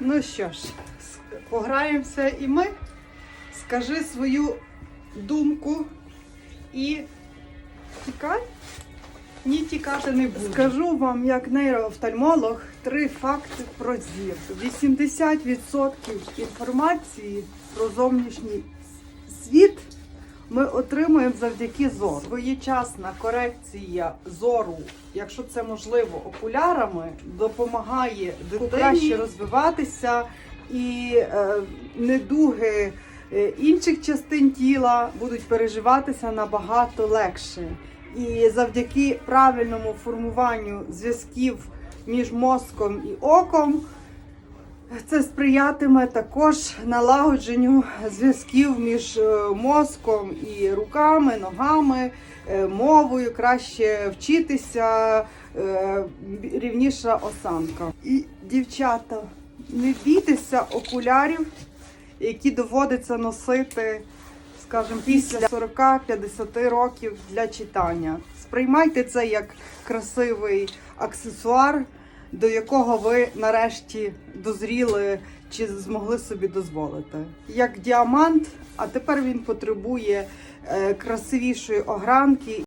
Ну що ж, пограємося і ми. Скажи свою думку і тікай. Ні, тікати не буду. Скажу вам, як нейроофтальмолог, три факти про зір. 80% інформації про зовнішній світ ми отримуємо завдяки зору. Своєчасна корекція зору, якщо це можливо, окулярами, допомагає дитині краще розвиватися і е, недуги е, інших частин тіла будуть переживатися набагато легше. І завдяки правильному формуванню зв'язків між мозком і оком. Це сприятиме також налагодженню зв'язків між е, мозком і руками, ногами, е, мовою, краще вчитися, е, рівніша осанка. І дівчата, не бійтеся окулярів, які доводиться носити, скажімо, після 40-50 років для читання. Сприймайте це як красивий аксесуар до якого ви нарешті дозріли чи змогли собі дозволити. Як діамант, а тепер він потребує е, красивішої огранки